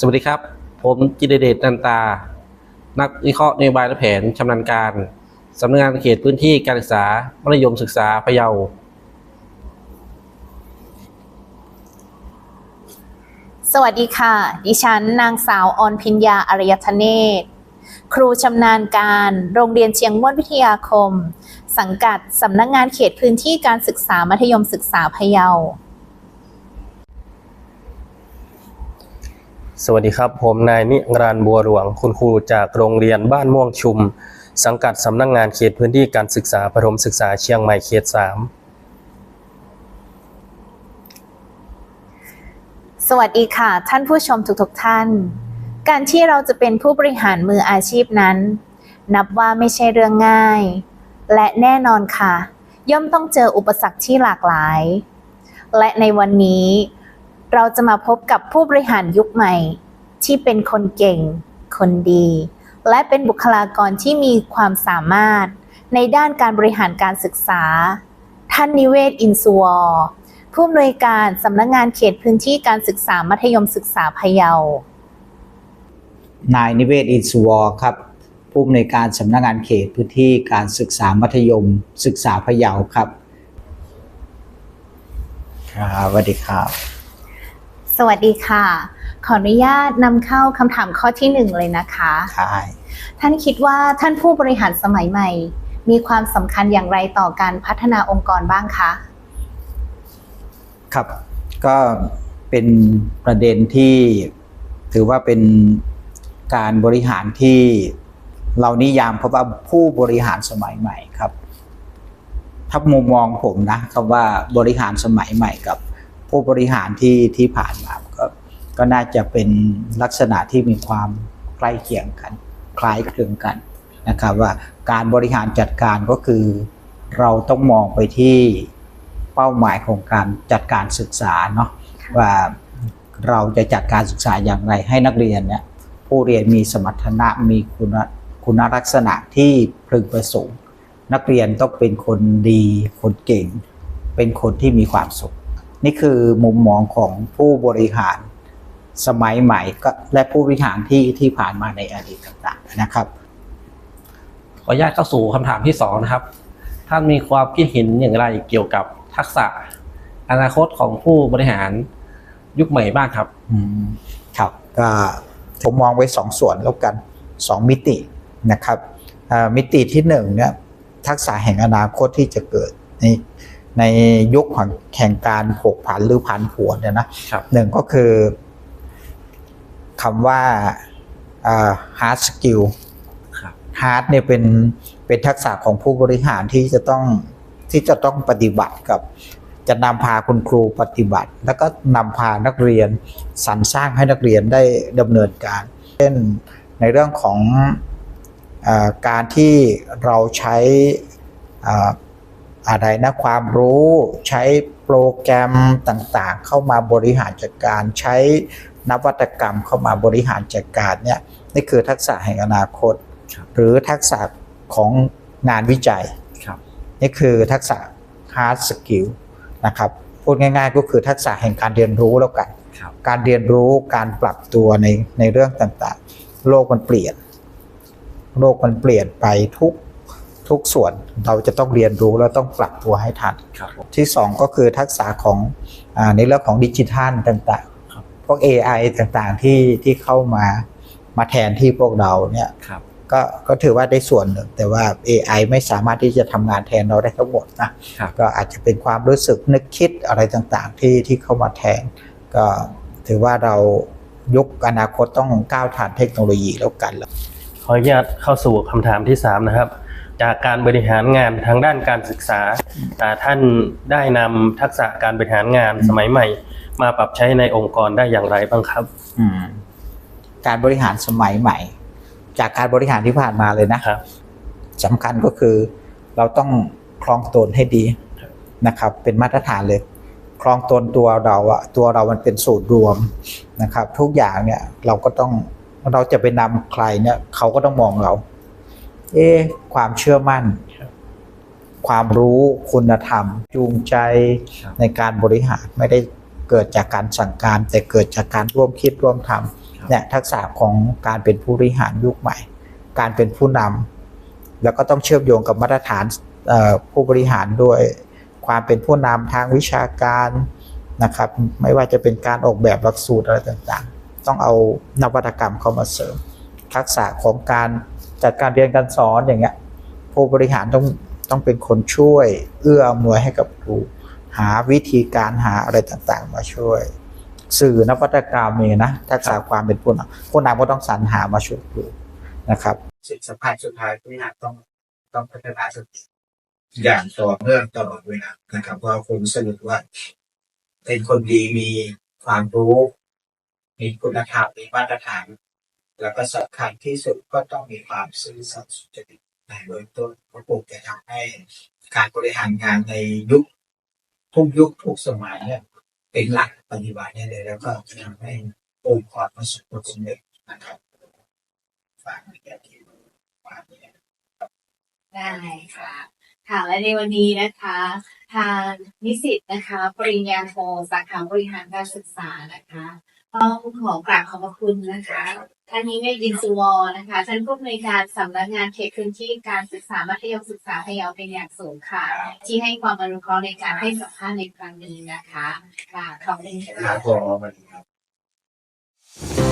สวัสดีครับ ผมจิตรเดชนันตา นักวิเคราะห์นโยบายและแผนชำนาญการสำนักงานเขตพื้นที่การศึกษามัธยมศึกษาพะเยา สวัสดีค่ะ ดิฉันนางสาวออนพิญญาอารยธเนศ ครูชำนาญการ โรงเรียนเชียงม่วนวิทยาคม สังกัดสำนักงานเขตพื้นที่การศึกษามัธยมศึกษาพะเยา สวัสดีครับ ผมนายนิรันต์บัวหลวง คุณครูจากโรงเรียนบ้านม่วงชุม สังกัดสำนักงงานเขตพื้นที่การศึกษาประถมศึกษาเชียงใหม่เขตสวัสดีค่ะ ท่านผู้ชมทุกๆท่าน การที่เราจะเป็นผู้บริหารมืออาชีพนั้น นับว่าไม่ใช่เรื่องง่าย และแน่นอนค่ะ ย่อมต้องเจออุปสรรคที่หลากหลาย และในวันนี้ เราจะมาพบกับผู้บริหารยุคใหม่ ที่เป็นคนเก่ง คนดี และเป็นบุคลากรที่มีความสามารถ ในด้านการบริหารการศึกษา ท่านนิเวศ อินสุวอร์ผู้อำนวยการสำนักงานเขตพื้นที่การศึกษามัธยมศึกษาพะเยา นายนิเวศ อินสุวอร์ครับ ผู้อำนวยการสำนักงานเขตพื้นที่การศึกษามัธยม ศึกษาพะเยาครับครับสวัสดีครับ สวัสดีค่ะ ขออนุญาตนำเข้าคำถามข้อที่หนึ่งเลยนะคะใช่ท่านคิดว่าท่านผู้บริหารสมัยใหม่ มีความสำคัญอย่างไรต่อการพัฒนาองค์กรบ้างคะ ครับ ก็เป็นประเด็นที่ถือว่าเป็นการบริหารที่เรานิยามเขาว่าผู้บริหารสมัยใหม่ครับ ถ้ามุมมองผมนะคำว่าบริหารสมัยใหม่กับ ผู้บริหารที่ที่ผ่านมาก็ก็น่าจะเป็นลักษณะที่มีความใกล้เคียงกัน คล้ายคลึงกันนะครับว่าการบริหารจัดการก็คือ เราต้องมองไปที่เป้าหมายของการจัดการศึกษาเนาะว่าเราจะจัดการศึกษาอย่างไรให้นักเรียนเนี่ยผู้เรียนมีสมรรถนะมีคุณคุณลักษณะที่พึงประสงค์ นักเรียนต้องเป็นคนดีคนเก่ง เป็นคนที่มีความสุข นี่คือมุมมองของผู้บริหารสมัยใหม่ก็และผู้บริหารที่ที่ผ่านมาในอดีตต่างๆนะครับ ขออนุญาตเข้าสู่คำถามที่สองนะครับ ท่านมีความคิดเห็นอย่างไรเกี่ยวกับทักษะอนาคตของผู้บริหารยุคใหม่บ้างครับอืมครับก็ผมมองไว้สองส่วนแล้วกันสองมิตินะครับอ่ามิติที่หนึ่งเนี่ยทักษะแห่งอนาคตที่จะเกิดใน ในยุคของแข่งการผกผันหรือผันผวนเนี่ยนะครับหนึ่งก็คือคำว่าอ่า hard skill ครับ hard เนี่ยเป็นเป็นทักษะของผู้บริหารที่จะต้องที่จะต้องปฏิบัติกับ จะนำพาคุณครูปฏิบัติ แล้วก็นำพานักเรียนสรรสร้างให้นักเรียนได้ดำเนินการ เช่นในเรื่องของอาการที่เราใช้อ่า อะไรนะความรู้ใช้โปรแกรมต่างๆ เข้ามาบริหารจัดการ ใช้นวัตกรรมเข้ามาบริหารจัดการเนี่ยนี่คือทักษะแห่งอนาคตครับหรือทักษะของงานวิจัยครับนี่คือทักษะ hard skill นะครับพูดง่ายๆก็คือทักษะแห่งการเรียนรู้แล้วกันครับการเรียนรู้การปรับตัวในในเรื่องต่างๆ โลกมันเปลี่ยน โลกมันเปลี่ยนไปทุก ทุกส่วนเราจะต้องเรียนรู้แล้วต้องปรับตัวให้ทันครับผมที่สองก็คือทักษะของอาในเรื่องของดิจิทัลต่างครับๆพวก AI ต่างๆที่ที่เข้ามามาแทนที่พวกเราเนี่ยครับก็ก็ถือว่าได้ส่วนหนึ่ง แต่ว่า AI ไม่สามารถที่จะทำงานแทนเราได้ทั้งหมดนะครับก็อาจจะเป็นความรู้สึกนึกคิดอะไรต่างๆ ที่ที่เข้ามาแทน ก็ถือว่าเรายุคอนาคตต้องก้าวทันเทคโนโลยีแล้วกัน3ขออนุญาตเข้าสู่คำถามที่ 3 นะครับ จากการบริหารงานทางด้านการศึกษาอ่าท่านได้นำทักษะการบริหารงานสมัยใหม่ มาปรับใช้ในองค์กรได้อย่างไรบ้างครับอืมการบริหารสมัยใหม่ จากการบริหารที่ผ่านมาเลยนะครับสำคัญก็คือ เราต้องคลองตนให้ดีนะครับ เป็นมาตรฐานเลยคลองตนตัวเราอะตัวเรามันเป็นสูตรรวมนะครับ ทุกอย่างเนี่ยเราก็ต้องเราจะไปนำใครเนี่ยเขาก็ต้องมองเรา เอ๊ะความเชื่อมั่น ความรู้คุณธรรม จูงใจครับในการบริหารไม่ได้เกิดจากการสั่งการ แต่เกิดจากการร่วมคิดร่วมทำเนี่ยทักษะของการเป็นผู้บริหารยุคใหม่ การเป็นผู้นำแล้วก็ต้องเชื่อมโยงกับมาตรฐานเอ่อผู้บริหารด้วยความเป็นผู้นำทางวิชาการนะครับไม่ว่าจะเป็นการออกแบบหลักสูตรอะไรต่างๆ ต้องเอานวัตกรรมเข้ามาเสริม ทักษะของการ จัดการเรียนการสอนอย่างเงี้ยผู้บริหารต้องต้องเป็นคนช่วย เอื้ออำนวยให้กับครูหาวิธีการหาอะไรต่างๆ มาช่วย สื่อนวัตกรรมเองนะทักษะความเป็นผู้นำผู้นำก็ต้องสรรหามาช่วยครูนะครับสิ่งสำคัญสุดท้ายที่อาจต้องต้องพัฒนาสติอย่างต่อเนื่องตลอดเวลานะครับเพราะผมสรุปว่า เป็นคนดีมีความรู้ มีคุณธรรมมีมาตรฐาน แล้วก็สำคัญที่สุดก็ต้องมีความซื่อสัตย์สุจริตในเบื้องต้นเพราะผมจะทำให้การบริหารงานในยุคทุกยุคทุกสมัยเนี่ยเป็นหลักปฏิบัติเนี่ยเลยแล้วก็จะทำให้องค์กรประสบผลสำเร็จนะครับฝากไว้แค่ที่ฝากไว้ได้ค่ะค่ะและในวันนี้นะคะ ทางนิสิตนะคะ ปริญญาโทสาขาบริหารการศึกษานะคะ ต้องขอกราบขอบพระคุณนะคะ ท่านนี้ในดินสุวอนะคะท่านผู้อำนวยการสำนักงานเขตพื้นที่การศึกษามัธยมศึกษาพะเยาเป็นอย่างสูงค่ะ ที่ให้ความอนุเคราะห์ในการให้สัมภาษณ์ในครั้งนี้นะคะค่ะขอบคุณค่ะ